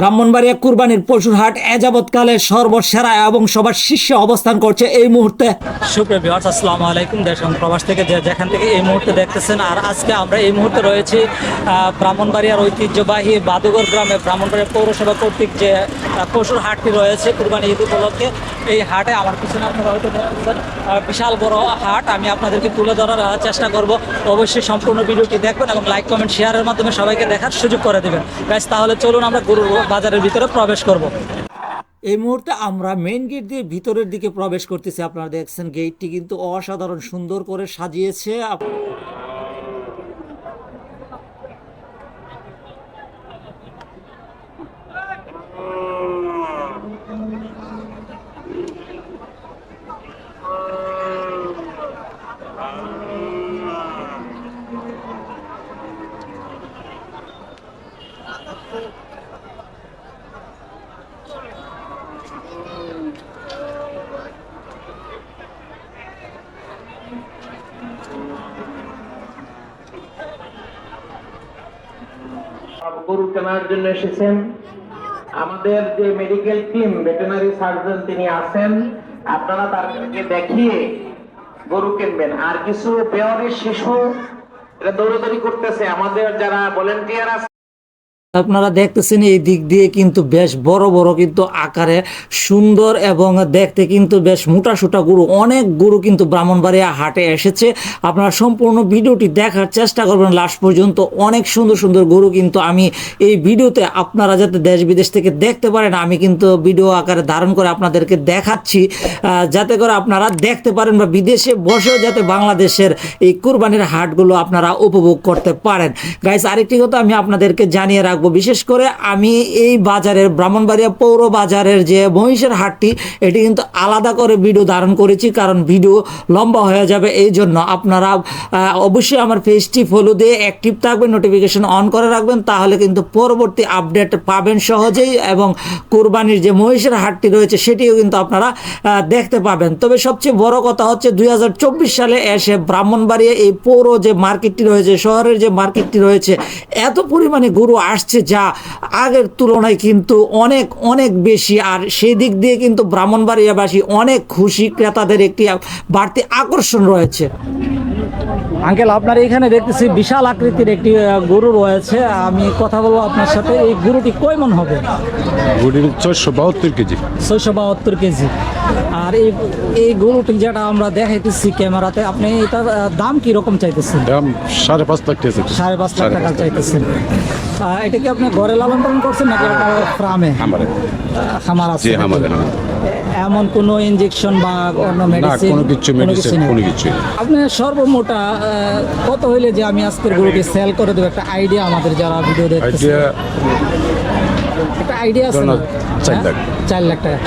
ব্রাহ্মণবাড়িয়া কুরবানির পশুর হাট এযাবৎকালে সর্বসেরা এবং সবার শীর্ষে অবস্থান করছে এই মুহূর্তে। সুপ্রিয় ভিউয়ার্স, আসসালামু আলাইকুম। দেশ প্রবাস থেকে যে যেখান থেকে এই মুহূর্তে দেখতেছেন, আর আজকে আমরা এই মুহূর্তে রয়েছি ব্রাহ্মণবাড়িয়ার ঐতিহ্যবাহী বাদুগর গ্রামে। ব্রাহ্মণবাড়িয়া পৌরসভা কর্তৃক যে পশুর হাটটি রয়েছে, কুরবানি ঈদ উপলক্ষে, এই হাটে আমার পিছনে আপনারা হয়তো দেখতেছেন বিশাল বড় হাট। আমি আপনাদেরকে তুলে ধরার চেষ্টা করব। অবশ্যই সম্পূর্ণ ভিডিওটি দেখবেন এবং লাইক, কমেন্ট, শেয়ারের মাধ্যমে সবাইকে দেখার সুযোগ করে দেবেন। ব্যাস, তাহলে চলুন আমরা গরুর বাজারের ভিতরে প্রবেশ করব। এই মুহূর্তে আমরা মেইন গেট দিয়ে ভিতরের দিকে প্রবেশ করতেছি। আপনারা দেখছেন গেটটি কিন্তু অসাধারণ সুন্দর করে সাজিয়েছে। আপ- গরু কেনার জন্য এসেছেন। আমাদের যে মেডিকেল টিম ভেটেনারি সার্জন তিনি আছেন, আপনারা তাদেরকে দেখিয়ে গরু কিনবেন। আর কিছু বেয়ারের শিশু এটা দৌড়াদৌড়ি করতেছে। আমাদের যারা ভলেন্টিয়ার আছে আপনারা দেখতেছেন এই দিক দিয়ে কিন্তু বেশ বড় বড় কিন্তু আকারে সুন্দর এবং দেখতে কিন্তু বেশ মোটা, সোটা গরু, অনেক গরু কিন্তু ব্রাহ্মণবাড়িয়া হাটে এসেছে। আপনারা সম্পূর্ণ ভিডিওটি দেখার চেষ্টা করবেন। লাস্ট পর্যন্ত অনেক সুন্দর সুন্দর গরু কিন্তু আমি এই ভিডিওতে আপনারা যাতে দেশ বিদেশ থেকে দেখতে পারেন, আমি কিন্তু ভিডিও আকারে ধারণ করে আপনাদেরকে দেখাচ্ছি। যাতে করে আপনারা দেখতে পারেন বা বিদেশে বসেও যাতে বাংলাদেশের এই কুরবানির হাটগুলো আপনারা উপভোগ করতে পারেন। গাইস আরেকটি কথা আমি আপনাদেরকে জানিয়ে রাখব। বিশেষ করে আমি এই বাজারের ব্রাহ্মণবাড়িয়া পৌর বাজারের যে মহিষের হাটটি, এটি কিন্তু আলাদা করে ভিডিও ধারণ করেছি, কারণ ভিডিও লম্বা হয়ে যাবে এই জন্য আপনারা অবশ্যই আমার পেজটি ফলো দিয়ে অ্যাক্টিভ থাকবেন নোটিফিকেশন অন করে রাখবেন, তাহলে কিন্তু পরবর্তী আপডেট পাবেন সহজেই এবং কোরবানির যে মহিষের হাটটি রয়েছে, সেটিও কিন্তু আপনারা দেখতে পাবেন। তবে সবচেয়ে বড় কথা হচ্ছে, দুই হাজার চব্বিশ সালে এসে ব্রাহ্মণবাড়িয়া এই পৌর যে মার্কেটটি রয়েছে, শহরের যে মার্কেটটি রয়েছে, এত পরিমাণে গরু আসছে যা আগের তুলনায় কিন্তু অনেক অনেক বেশি। আর সেই দিক দিয়ে কিন্তু ব্রাহ্মণবাড়িয়াবাসী অনেক খুশি, ক্রেতাদের একটি বাড়তি আকর্ষণ রয়েছে। আঙ্কেল আপনার এখানে দেখতেছি বিশাল আকৃতির একটি গরু রয়েছে। আমি কথা বলব আপনার সাথে। এই গরুটি কয় মন হবে? গুড়ির ছয়শো বাহাত্তর কেজি। ছয়শো বাহাত্তর কেজি। আর এই এই গরুটি যেটা আমরা দেখাইতেছি ক্যামেরাতে আপনি এটার দাম কি রকম চাইতেছেন? দাম সাড়ে পাঁচ লাখ টাকা সাড়ে পাঁচ লাখ টাকা চাইতেছেন। এটা কি আপনি ঘরে লালন পালন করছেন নাকি আপনার ফার্মে? আমারে। খামার আছে। আমাদের। এমন কোন ইনজেকশন বা অন্য মেডিসিন কোনো কিছু মেডিসিন কোনো কিছু আপনি সর্বমোটা কত হইলে যে আমি আজকের গরুকে সেল করে দেব? একটা আইডিয়া আমাদের যারা ভিডিও দেখতেছে। একটা আইডিয়া আছে না হ্যাঁ? চার লাখ। টাকা।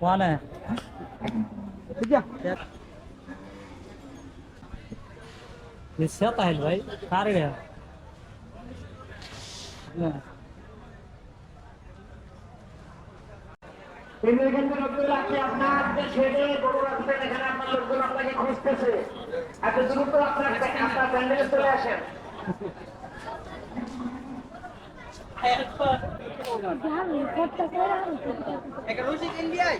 ওয়ানে। ঠিক আছে নিশ্চয় তাহলে ভাই কার গয়া একটা রুশিক ইন্ডিয়ায়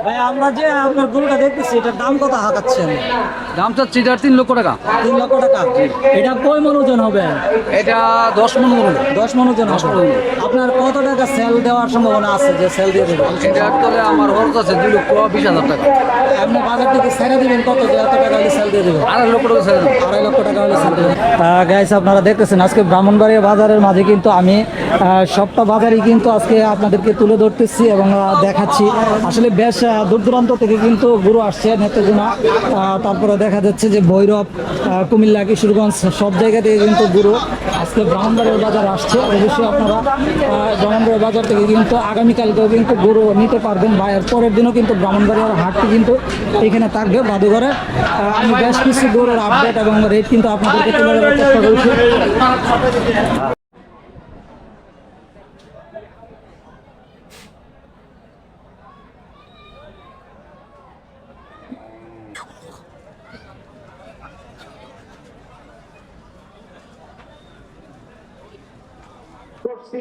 ভাই আমরা যে আপনার গরুটা দেখতেছি এটার দাম কত হাঁকাচ্ছেন? দাম চাচ্ছি এটার তিন লক্ষ টাকা। তিন লক্ষ টাকা। এটা কয় মন ওজন হবে? এটা দশ মন মন। দশ মন ওজন আপনার কত টাকা সেল দেওয়ার সম্ভাবনা আছে যে সেল দিয়ে দেবেন? তলে আমার খরচ আছে দুই লক্ষ বিশ হাজার টাকা। আপনি বাজার থেকে ছেড়ে দিবেন কত? যে এত টাকা হলে সেল দিয়ে দেবেন। আড়াই লক্ষ টাকা দেবো। আড়াই লক্ষ টাকা হলে সেল দেবেন। গাইস আপনারা দেখতেছেন আজকে ব্রাহ্মণবাড়িয়া বাজারের মাঝে কিন্তু আমি সবটা বাজারই কিন্তু আজকে আপনাদেরকে তুলে ধরতেছি এবং দেখাচ্ছি। আসলে বেশ দূর দূরান্ত থেকে কিন্তু গরু আসছে নেত্রজনা তারপরে দেখা দেখা যাচ্ছে যে ভৈরব কুমিল্লা, কিশোরগঞ্জ সব জায়গা থেকে কিন্তু গরু আজকে ব্রাহ্মণবাড়ির বাজার আসছে। অবশ্যই আপনারা ব্রাহ্মণবাড়ির বাজার থেকে কিন্তু আগামীকালকেও কিন্তু গরু নিতে পারবেন বা এর পরের দিনও কিন্তু ব্রাহ্মণবাড়িয়ার হাটটি কিন্তু এখানে থাকবে বাদুঘরে। আমি বেশ কিছু গরুর আপডেট এবং রেট কিন্তু আপনাদেরকে তুলে ধরার চেষ্টা করছি। করছি।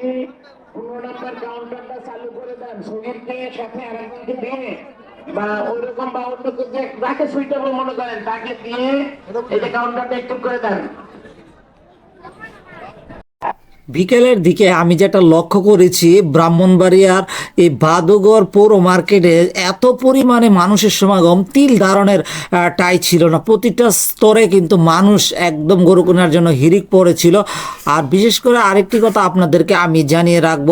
পনেরো নম্বর কাউন্টারটা চালু করে দেন। শরীরকে সাথে আরেকজনকে দিয়ে বা ওইরকম বা অন্য যাকে সুইটেবল মনে করেন তাকে দিয়ে এই যে কাউন্টারটা একটু করে দেন। বিকেলের দিকে আমি যেটা লক্ষ্য করেছি, ব্রাহ্মণবাড়িয়ার এই বাদুগর পৌর মার্কেটে এত পরিমাণে মানুষের সমাগম, তিল ধারণের টাই ছিল না। প্রতিটা স্তরে কিন্তু মানুষ একদম গরু কেনার জন্য হিরিক পড়েছিল। আর বিশেষ করে আরেকটি কথা আপনাদেরকে আমি জানিয়ে রাখব,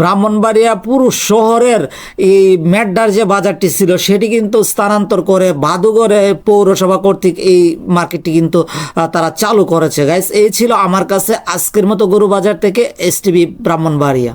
ব্রাহ্মণবাড়িয়া পুরো শহরের এই মেড্ডার যে বাজারটি ছিল, সেটি কিন্তু স্থানান্তর করে বাদুগরে পৌরসভা কর্তৃক এই মার্কেটটি কিন্তু তারা চালু করেছে। গাইস, এই ছিল আমার কাছে আজকের মতো গরু বাজার। থেকে এস টিভি ব্রাহ্মণবাড়িয়া